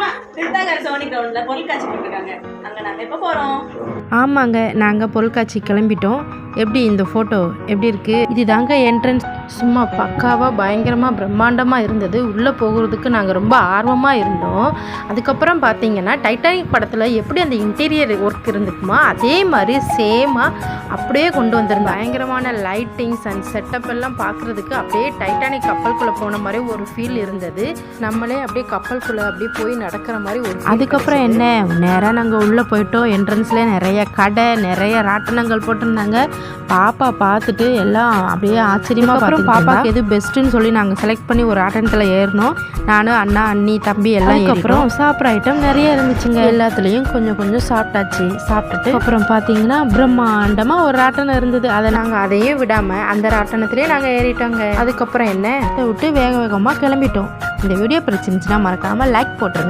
ஆமா சோனி பொருட்காட்சி போட்டிருக்காங்க. நாங்க ஆமாங்க நாங்கள் பொருட்காட்சி கிளம்பிட்டோம். எப்படி இந்த ஃபோட்டோ எப்படி இருக்குது இது தாங்க என்ட்ரன்ஸ் சும்மா பக்காவாக பயங்கரமாக பிரம்மாண்டமாக இருந்தது. உள்ளே போகிறதுக்கு நாங்கள் ரொம்ப ஆர்வமாக இருந்தோம். அதுக்கப்புறம் பார்த்தீங்கன்னா டைட்டானிக் படத்தில் எப்படி அந்த இன்டீரியர் ஒர்க் இருந்துக்குமா அதே மாதிரி சேமாக அப்படியே கொண்டு வந்திருந்தோம் பயங்கரமான லைட்டிங்ஸ் அண்ட் செட்டப் எல்லாம் பார்க்குறதுக்கு அப்படியே டைட்டானிக் கப்பலுக்குள்ளே போன மாதிரி ஒரு ஃபீல் இருந்தது. நம்மளே அப்படியே கப்பலுக்குள்ளே அப்படியே போய் நடக்கிற மாதிரி ஒரு அதுக்கப்புறம் என்ன? நேராக நாங்கள் உள்ளே போயிட்டோம். என்ட்ரன்ஸில் நிறைய கடை நிறைய ராட்டனங்கள் போட்டிருந்தாங்க. பாப்பா பார்த்துட்டு எல்லாம் அப்படியே ஆச்சரியமாக அப்புறம் பாப்பாக்கு எது பெஸ்ட்டுன்னு சொல்லி நாங்கள் செலக்ட் பண்ணி ஒரு ஆட்டனத்தில் ஏறினோம். நானும் அண்ணா அண்ணி தம்பி எல்லாம் அப்புறம் சாப்பிட்ற ஐட்டம் நிறைய இருந்துச்சுங்க. எல்லாத்துலேயும் கொஞ்சம் கொஞ்சம் சாப்பிட்டாச்சு. சாப்பிட்டுட்டு அப்புறம் பார்த்தீங்கன்னா பிரம்மாண்டமாக ஒரு ராட்டனம் இருந்தது. அதை நாங்கள் அதையும் விடாமல் அந்த ராட்டனத்திலே நாங்கள் ஏறிட்டோங்க. அதுக்கப்புறம் என்ன? விட்டு வேக வேகமாக கிளம்பிட்டோம். இந்த வீடியோ பிடிச்சிருந்துச்சுன்னா மறக்காமல் லைக் போட்டுருங்க.